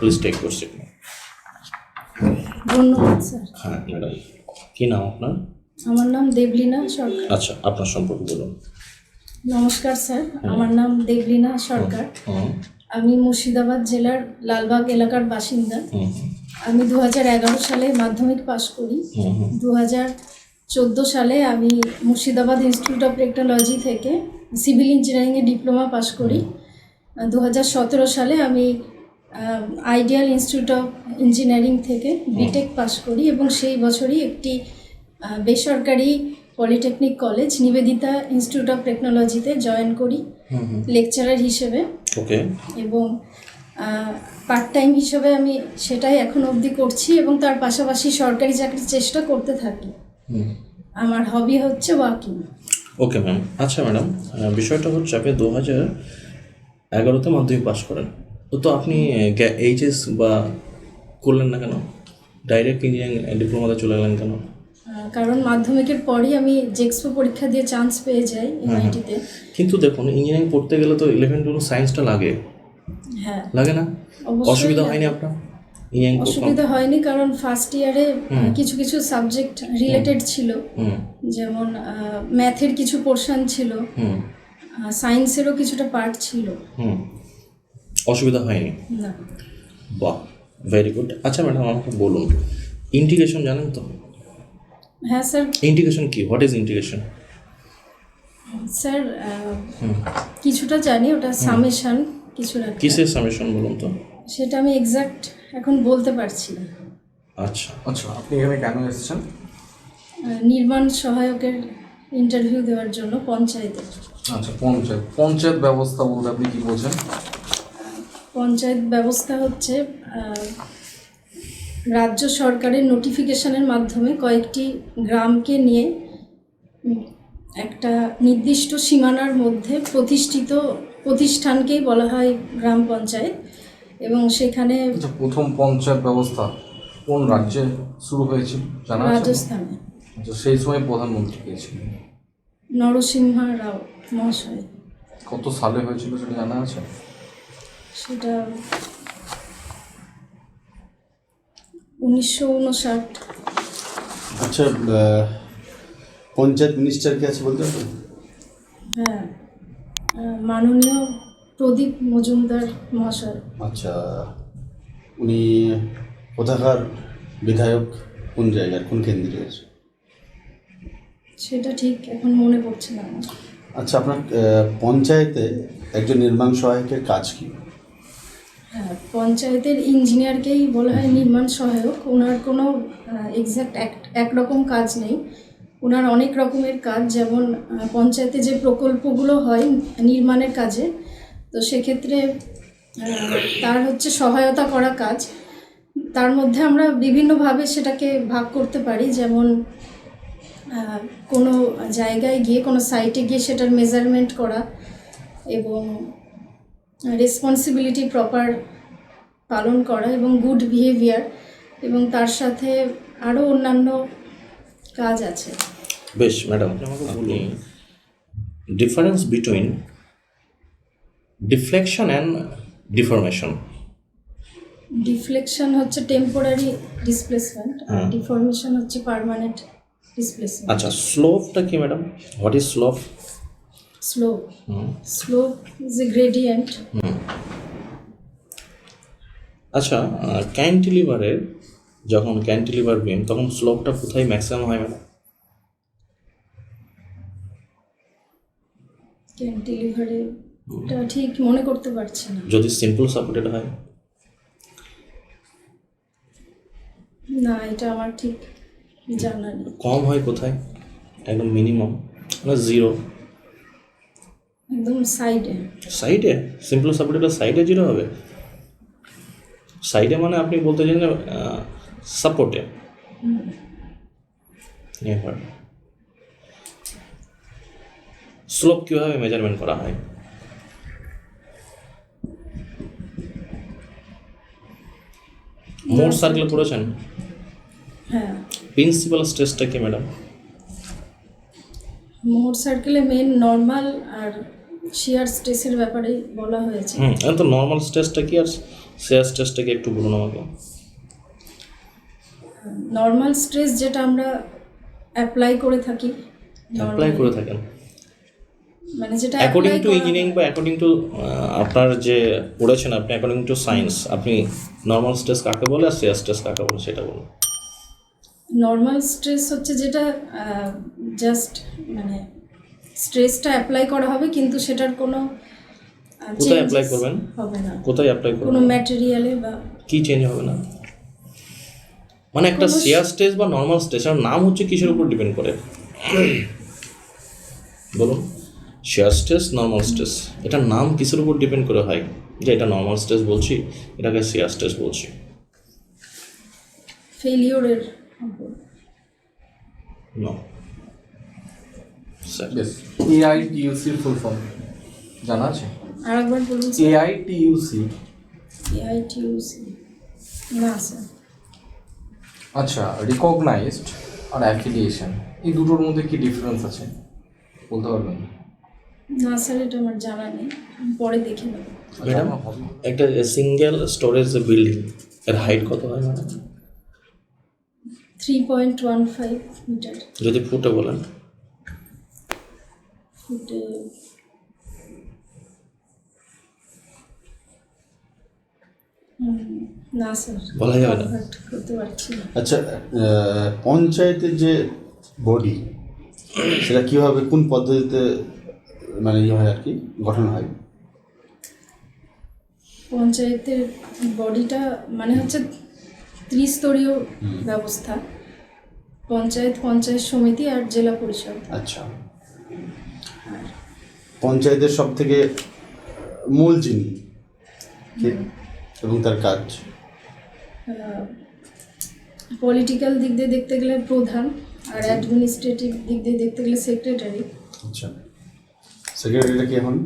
Please take seat ধন্যবাদ sir. হ্যাঁ madam কী নাম আপনার? আমার নাম দেবলীনা সরকার। আচ্ছা আপনার সম্পর্কে বলুন। নমস্কার স্যার। আমার নাম দেবলীনা সরকার। আমি মুর্শিদাবাদ জেলার লালবাগ এলাকার বাসিন্দা। আমি দু এগারো সালে মাধ্যমিক পাশ করি। দু হাজার চোদ্দ সালে আমি মুর্শিদাবাদ ইনস্টিটিউট অফ টেকনোলজি থেকে সিভিল ইঞ্জিনিয়ারিংয়ে ডিপ্লোমা পাশ করি। দু হাজার সতেরো সালে আমি আইডিয়াল ইনস্টিটিউট অফ ইঞ্জিনিয়ারিং থেকে বিটেক পাশ করি এবং সেই বছরই একটি বেসরকারি polytechnic college Nivedita institute of টেকনোলজিতে জয়েন করি লেকচারার হিসেবে। ওকে। এবং পার্ট টাইম হিসেবে আমি সেটাই এখন অবধি করছি এবং তার পাশাপাশি সরকারি চাকরির চেষ্টা করতে থাকি। আমার হবি হচ্ছে ওয়াকিং ওকে ম্যাম। আচ্ছা ম্যাডাম বিষয়টা হচ্ছে আপনি দু হাজার এগারোতে মাধ্যমিক পাশ করেন। তো তো আপনি এইচএস বা করলেন না কেন? ডাইরেক্ট ইঞ্জিনিয়ারিং ডিপ্লোমাতে চলে গেলেন কেন? কারণ মাধ্যমিকের পরই আমি জেক্সপো পরীক্ষা দিয়ে চান্স পেয়ে যাই এমআইটিতে কিন্তু দেখুন ইঞ্জিনিয়ারিং পড়তে গেলে তো ইলেভেন টুয়েলভ সায়েন্সটা লাগে। হ্যাঁ। লাগে না? অসুবিধা হয়নি আপনার? ইঞ্জিনিয়ারিং অসুবিধা হয়নি কারণ ফার্স্ট ইয়ারে কিছু কিছু সাবজেক্ট রিলেটেড ছিল। যেমন ম্যাথের কিছু পোর্শন ছিল। সায়েন্সেরও কিছুটা পার্ট ছিল। অসুবিধা হয়নি? না। বাহ ভেরি গুড আচ্ছা ম্যাডাম আমাকে বলুন ইন্টিগ্রেশন জানেন তো? হ্যাঁ স্যার ইন্টিগ্রেশন কি? হোয়াট ইজ ইন্টিগ্রেশন স্যার কিছুটা জানি ওটা সামেশন কিছু রাখতে। কিসের সামেশন বলুন তো? সেটা আমি এক্সাক্ট এখন বলতে পারছি না। আচ্ছা। আচ্ছা আপনি এখানে কেন এসেছেন? নির্মাণ সহায়কের ইন্টারভিউ দেওয়ার জন্য পঞ্চায়েতে। আচ্ছা পঞ্চায়েত। পঞ্চায়েত ব্যবস্থা বলতে আপনি কি বোঝেন? পঞ্চায়েত ব্যবস্থা হচ্ছে রাজ্য সরকারের নোটিফিকেশনের মাধ্যমে কয়েকটি গ্রামকে নিয়ে একটা নির্দিষ্ট সীমানার মধ্যে প্রতিষ্ঠিত প্রতিষ্ঠানকেই বলা হয় গ্রাম পঞ্চায়েত। এবং সেখানে আচ্ছা প্রথম পঞ্চায়েত ব্যবস্থা কোন রাজ্যে শুরু হয়েছিল জানা রাজস্থানে। আচ্ছা সেই সময় প্রধানমন্ত্রী কে ছিলেন? নরসিংহা রাও মহাশয়। কত সালে হয়েছিল সেটা জানা আছে? সেটা উনিশশো উনষাট। আচ্ছা পঞ্চায়েত মিনিস্টার কে আছে বলতে পারবেন? হ্যাঁ মাননীয় প্রদীপ মজুমদার মহাশয়। আচ্ছা উনি কোথাকার বিধায়ক কোন জায়গার কোন কেন্দ্রের সেটা ঠিক এখন মনে পড়ছে না আচ্ছা আপনার পঞ্চায়েতে একজন নির্মাণ সহায়কের কাজ কি? হ্যাঁ পঞ্চায়েতের ইঞ্জিনিয়ারকেই বলা হয় নির্মাণ সহায়ক। ওনার কোনো এক্স্যাক্ট এক একরকম কাজ নেই। ওনার অনেক রকমের কাজ, যেমন পঞ্চায়েতে যে প্রকল্পগুলো হয় নির্মাণের কাজে, তো সেক্ষেত্রে তার হচ্ছে সহায়তা করা কাজ। তার মধ্যে আমরা বিভিন্নভাবে সেটাকে ভাগ করতে পারি, যেমন কোনো জায়গায় গিয়ে, কোনো সাইটে গিয়ে সেটার মেজারমেন্ট করা এবং রেসপন্সিবিলিটি প্রপার পালন করা এবং গুড বিহেভিয়ার এবং তার সাথে আরও অন্যান্য কাজ আছে। বেশ ম্যাডাম বলুন difference between deflection and deformation deflection হচ্ছে টেম্পোরারি ডিসপ্লেসমেন্ট আর ডিফরমেশন হচ্ছে পার্মানেন্ট ডিসপ্লেসমেন্ট আচ্ছা স্লোপটা কি madam what is slope slow slope is a gradient আচ্ছা ক্যান্টিলিভারের যখন ক্যান্টিলিভার বিম তখন স্লোপটা কোথায় ম্যাক্সিমাম হয় ম্যাডাম ক্যান্টিলিভারে এটা ঠিক মনে করতে পারছি না। যদি সিম্পল সাপোর্টেড হয়? না এটা আমার ঠিক জানা নেই। কম হয় কোথায়? একদম মিনিমাম না জিরো একদম সাইডে সাইডে সিম্পল সাপোর্টেড সাইডে জিরো হবে? সাইডে মানে আপনি বলতে চান সাপোর্টে এবার স্লোপ কীভাবে মেজারমেন্ট করা হয়? মোট সার্কেল করেছেন? হ্যাঁ। প্রিন্সিপাল স্ট্রেসটা কি ম্যাডাম মোট সার্কেলে মেন নর্মাল আর শিয়ার স্ট্রেসের ব্যাপারে বলা হয়েছে। হুম তো নর্মাল স্ট্রেসটা কি আর শেয়ার স্ট্রেসটাকে একটু বলুন আমাকে। নর্মাল স্ট্রেস যেটা আমরা অ্যাপ্লাই করে থাকি অ্যাপ্লাই করে থাকেন? মানে যেটা অ্যাকর্ডিং টু ইঞ্জিনিয়ারিং বা অ্যাকর্ডিং টু আপনার যে পড়েছেন আপনি অ্যাকর্ডিং টু সায়েন্স আপনি নর্মাল স্ট্রেস কাকে বলে আর শেয়ার স্ট্রেস কাকে বলে সেটা বলুন। নর্মাল স্ট্রেস হচ্ছে যেটা জাস্ট মানে স্ট্রেসটা অ্যাপ্লাই করা হবে কিন্তু সেটার কোনো কোথায় অ্যাপ্লাই করবেন? হবে না। কোথায় অ্যাপ্লাই কোনো করবেন ম্যাটেরিয়ালে বা কি চেঞ্জ হবে না? মানে একটা কোনো- শেয়ার স্ট্রেস বা নর্মাল স্ট্রেস এর নাম হচ্ছে কিসের উপর ডিপেন্ড করে? বলুন। শেয়ার স্ট্রেস নর্মাল স্ট্রেস এটার নাম কিসের উপর ডিপেন্ড করে হয়? যে এটা নর্মাল স্ট্রেস বলছি এটাকে শেয়ার স্ট্রেস বলছি। ফেলিওরের নো এআইটিইউসির ফুল ফর্ম জানা আছে? আর একবার বলুন এআইটিইউসি এআইটিউসি না স্যার আচ্ছা রিকগনাইজড আর অ্যাফিলিয়েশন এই দুটোর মধ্যে কি ডিফারেন্স আছে? বলতে পারবেন? না স্যার এটা আমার জানা নেই। পরে দেখে নেব। আচ্ছা, ম্যাডাম হবে। একটা সিঙ্গেল স্টোরেজ বিল্ডিং এর হাইট কত হয় madam? Three point one five metre যদি ফুটে বলেন। না স্যার বলা যাবে না। আচ্ছা পঞ্চায়েতের যে বডি সেটা কীভাবে কোন পদ্ধতিতে মানে ইয়ে হয় আর কি গঠন হয়? পঞ্চায়েতের বডিটা মানে হচ্ছে ত্রিস্তরীয় ব্যবস্থা। পঞ্চায়েত পঞ্চায়েত সমিতি আর জেলা পরিষদ। আচ্ছা। পঞ্চায়েতের সব থেকে মূল যিনি এবং তার কাজ? পলিটিক্যাল দিক দিয়ে দেখতে গেলে প্রধান আর অ্যাডমিনিস্ট্রেটিভ দিক দিয়ে দেখতে গেলে সেক্রেটারি আচ্ছা। সেক্রেটারিটা কে হন?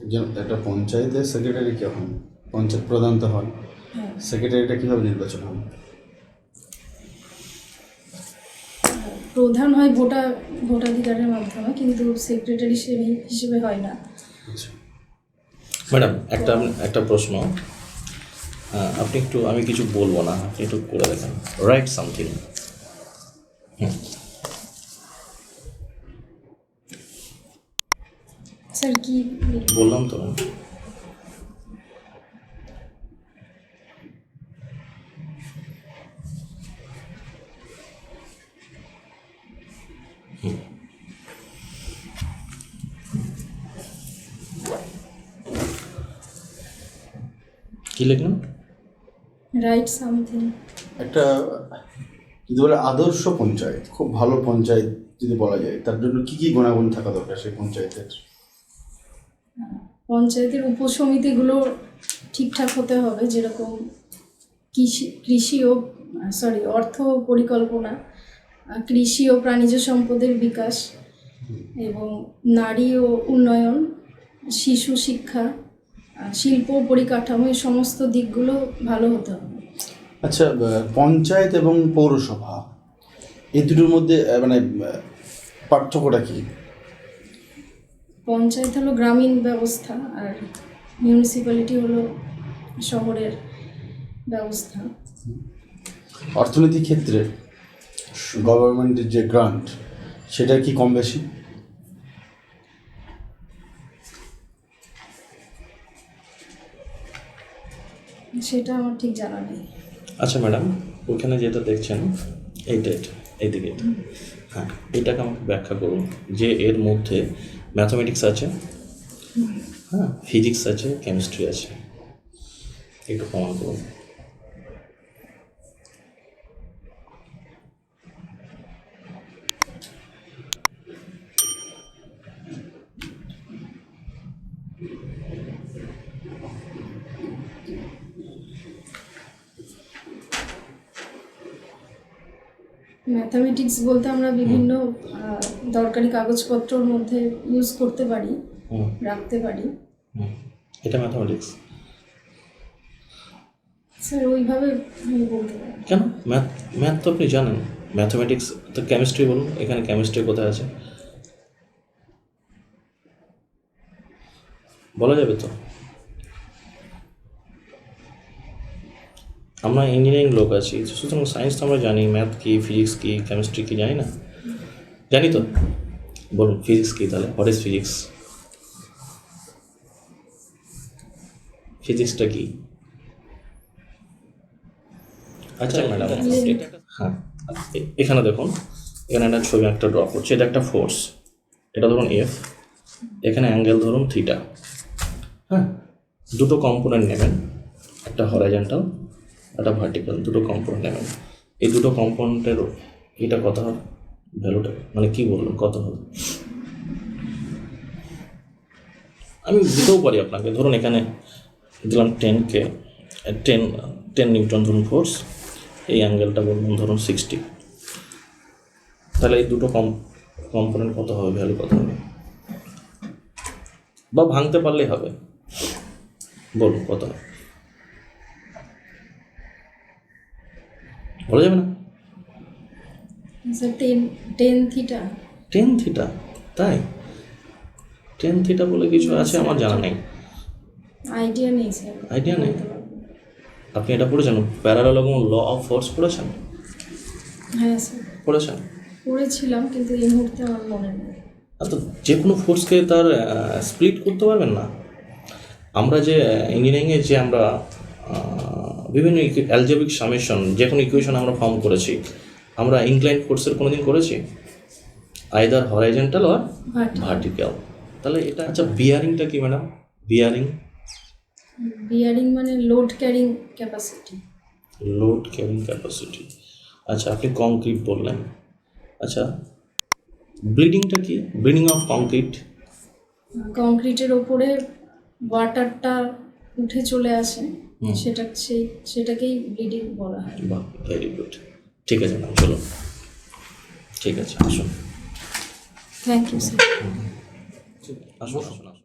একজন একটা পঞ্চায়েতের সেক্রেটারি কে হন। পঞ্চায়েত প্রধান তো হন। হ্যাঁ। সেক্রেটারিটা কীভাবে নির্বাচন হন প্রধান হয় ভোটা ভোটাধিকারের মাধ্যমে কিন্তু সেক্রেটারি হিসেবে হয় না। আচ্ছা। ম্যাডাম একটা একটা প্রশ্ন। আপনি একটু আমি কিছু বলব না আপনি একটু করে দেখেন। রাইট সামথিং স্যার কি? বললাম তো। লিখলাম রাইট সামথিং একটা যদি বলে আদর্শ পঞ্চায়েত খুব ভালো পঞ্চায়েত যদি বলা যায় তার জন্য কি কি গুণাগুণ থাকা দরকার সেই পঞ্চায়েতের? পঞ্চায়েতের উপসমিতিগুলো ঠিকঠাক হতে হবে যেরকম কৃষি কৃষি ও সরি অর্থ পরিকল্পনা কৃষি ও প্রাণীজ সম্পদের বিকাশ এবং নারী ও উন্নয়ন শিশু শিক্ষা শিল্প পরিকাঠামো এই সমস্ত দিকগুলো ভালো হতে হবে। আচ্ছা পঞ্চায়েত এবং পৌরসভা এই দুটোর মধ্যে মানে পার্থক্যটা কি? পঞ্চায়েত হলো গ্রামীণ ব্যবস্থা আর মিউনিসিপ্যালিটি হলো শহরের ব্যবস্থা। অর্থনৈতিক ক্ষেত্রে গভর্নমেন্টের যে গ্রান্ট সেটা কি কম বেশি? সেটা আমার ঠিক জানা নেই। আচ্ছা ম্যাডাম ওইখানে যেটা দেখছেন এইটা এটা এইদিকে এটা। হ্যাঁ এটাকে আমাকে ব্যাখ্যা করুন যে এর মধ্যে ম্যাথামেটিক্স আছে হ্যাঁ ফিজিক্স আছে কেমিস্ট্রি আছে। একটু প্রমাণ করুন। ম্যাথামেটিক্স বলতে আমরা বিভিন্ন দরকারি কাগজপত্রর মধ্যে ইউজ করতে পারি রাখতে পারি। এটা ম্যাথামেটিক্স স্যার ওইভাবে আমি বলতে পারি। কেন? ম্যাথ ম্যাথ তো আপনি জানেন। ম্যাথামেটিক্স তো কেমিস্ট্রি বলুন এখানে কেমিস্ট্রি কোথায় আছে? বলা যাবে তো? আমরা ইঞ্জিনিয়ারিং লোক আছি সুতরাং সায়েন্স তো আমরা জানি ম্যাথ কী ফিজিক্স কী কেমিস্ট্রি কী জানি না? জানি তো। বলুন ফিজিক্স কী তাহলে? হোয়াট ইজ ফিজিক্স ফিজিক্সটা কি? আচ্ছা ম্যাডাম। হ্যাঁ। এখানে দেখুন এখানে একটা ছবি একটা ড্র করছে এটা একটা ফোর্স এটা ধরুন এফ এখানে অ্যাঙ্গেল ধরুন থিটা হ্যাঁ দুটো কম্পোনেন্ট নেবেন একটা হরাইজেন্টাল একটা ভার্টিক্যাল দুটো কম্পোনেন্ট নেবেন এই দুটো কম্পোনেন্টের এটা কত হবে? ভ্যালুটা মানে কি বলবেন কত হবে? আমি দিতেও পারি আপনাকে, ধরুন এখানে দিলাম টেন কে টেন টেন নিউটন ধরুন ফোর্স এই অ্যাঙ্গেলটা বললাম ধরুন সিক্সটি তাহলে এই দুটো কম কম্পোনেন্ট কত হবে? ভ্যালু কত হবে? বা ভাঙতে পারলেই হবে। বলুন, কত হবে? বলা যাবে না? Sir ten theta ten theta তাই? টেন থিটা বলে কিছু আছে আমার জানা নেই। আইডিয়া নেই স্যার। আইডিয়া নেই? আপনি এটা পড়েছেন? প্যারালাল ল অফ ফোর্স পড়েছেন? হ্যাঁ স্যার। পড়েছেন? পড়েছিলাম কিন্তু এই মুহূর্তে আমার মনে নেই। তো যে কোনো ফোর্সকে তার স্প্লিট করতে পারবেন না? আমরা যে ইঞ্জিনিয়ারিংয়ে যে আমরা বিভিন্ন অ্যালজেবিক সামেশন যে কোনো ইকুয়েশন আমরা ফর্ম করেছি আমরা ইনক্লাইন ফোর্সের কোনো দিন করেছি? আইদার হরাইজেন্টাল আর ভার্টি ভার্টিক্যাল তাহলে এটা আচ্ছা বিয়ারিংটা কি ম্যাডাম বিয়ারিং বিয়ারিং মানে load carrying capacity load carrying capacity আচ্ছা আপনি কংক্রিট বললেন। আচ্ছা ব্লিডিংটা কি? ব্লিডিং অফ কংক্রিট কংক্রিটের ওপরে ওয়াটারটা উঠে চলে আসে সেটা সেই সেটাকেই ব্লিডিং বলা হয়। বাহ ভেরি গুড ঠিক আছে ম্যাম চলো ঠিক আছে আসুন। থ্যাংক ইউ স্যার আসুন আসুন আসুন।